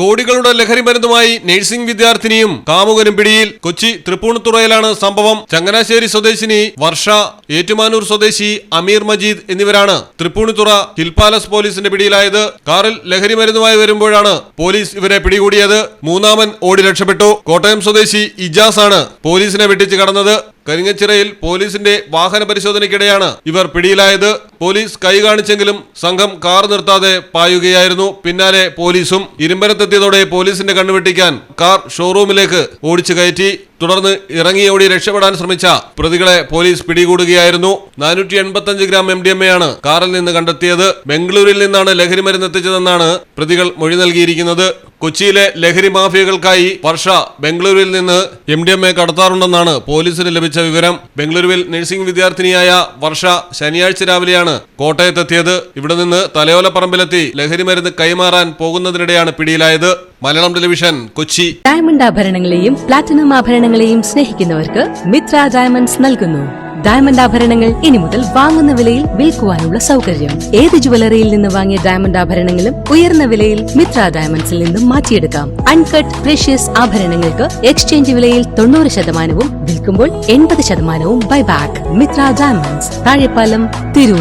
കോടികളുടെ ലഹരി മരുന്നുമായി നഴ്സിംഗ് വിദ്യാർത്ഥിനിയും കാമുകനും പിടിയിൽ കൊച്ചി തൃപ്പൂണിത്തുറയിലാണ് സംഭവം. ചങ്ങനാശ്ശേരി സ്വദേശിനി വർഷ ഏറ്റുമാനൂർ സ്വദേശി അമീർ മജീദ് എന്നിവരാണ് തൃപ്പൂണിത്തുറ ഹിൽ പാലസ് പോലീസിന്റെ പിടിയിലായത്. കാറിൽ ലഹരി മരുന്നുമായി വരുമ്പോഴാണ് പോലീസ് ഇവരെ പിടികൂടിയത്. മൂന്നാമൻ ഓടി രക്ഷപ്പെട്ടു. കോട്ടയം സ്വദേശി ഇജാസ് ആണ് പോലീസിനെ വെട്ടിച്ച് കടന്നത്. കരിങ്ങച്ചിറയിൽ പോലീസിന്റെ വാഹന പരിശോധനയ്ക്കിടെയാണ് ഇവർ പിടിയിലായത്. പോലീസ് കൈ കാണിച്ചെങ്കിലും സംഘം കാർ നിർത്താതെ പായുകയായിരുന്നു. പിന്നാലെ പോലീസും ഇരുമ്പരത്തെത്തിയതോടെ പോലീസിന്റെ കണ്ണുവെട്ടിക്കാൻ കാർ ഷോറൂമിലേക്ക് ഓടിച്ചു കയറ്റി. തുടർന്ന് ഇറങ്ങിയോടി രക്ഷപ്പെടാൻ ശ്രമിച്ച പ്രതികളെ പോലീസ് പിടികൂടുകയായിരുന്നു. നാനൂറ്റി എൺപത്തഞ്ച് gram M D M A ആണ് കാറിൽ നിന്ന് കണ്ടെത്തിയത്. ബംഗളൂരിൽ നിന്നാണ് ലഹരി മരുന്ന് എത്തിച്ചതെന്നാണ് പ്രതികൾ മൊഴി നൽകിയിരിക്കുന്നത്. കൊച്ചിയിലെ ലഹരി മാഫിയകൾക്കായി വർഷ ബംഗളൂരുവിൽ നിന്ന് എം ഡി എം എ കടത്താറുണ്ടെന്നാണ് പോലീസിന് ലഭിച്ച വിവരം. ബംഗളൂരുവിൽ നഴ്സിംഗ് വിദ്യാർത്ഥിനിയായ വർഷ ശനിയാഴ്ച രാവിലെയാണ് കോട്ടയത്തെത്തിയത്. ഇവിടെ നിന്ന് തലയോലപ്പറമ്പിലെത്തി ലഹരി മരുന്ന് കൈമാറാൻ പോകുന്നതിനിടെയാണ് പിടിയിലായത്. മലയാളം ടെലിവിഷൻ കൊച്ചി. ഡയമണ്ട് ആഭരണങ്ങളെയും പ്ലാറ്റിനം ആഭരണങ്ങളെയും സ്നേഹിക്കുന്നവർക്ക് മിത്ര ഡയമണ്ട്സ് നൽകുന്നു. ഡയമണ്ട് ആഭരണങ്ങൾ ഇനി മുതൽ വാങ്ങുന്ന വിലയിൽ വിൽക്കുവാനുള്ള സൗകര്യം. ഏത് ജുവലറിയിൽ നിന്ന് വാങ്ങിയ ഡയമണ്ട് ആഭരണങ്ങളും ഉയർന്ന വിലയിൽ മിത്ര ഡയമണ്ട്സിൽ നിന്നും മാറ്റിയെടുക്കാം. അൺകട്ട് പ്രഷ്യസ് ആഭരണങ്ങൾക്ക് എക്സ്ചേഞ്ച് വിലയിൽ തൊണ്ണൂറ് ശതമാനവും വിൽക്കുമ്പോൾ എൺപത് ശതമാനവും ബൈബാക്ക് മിത്ര ഡയമണ്ട്സ് താഴെപ്പാലം തിരൂർ.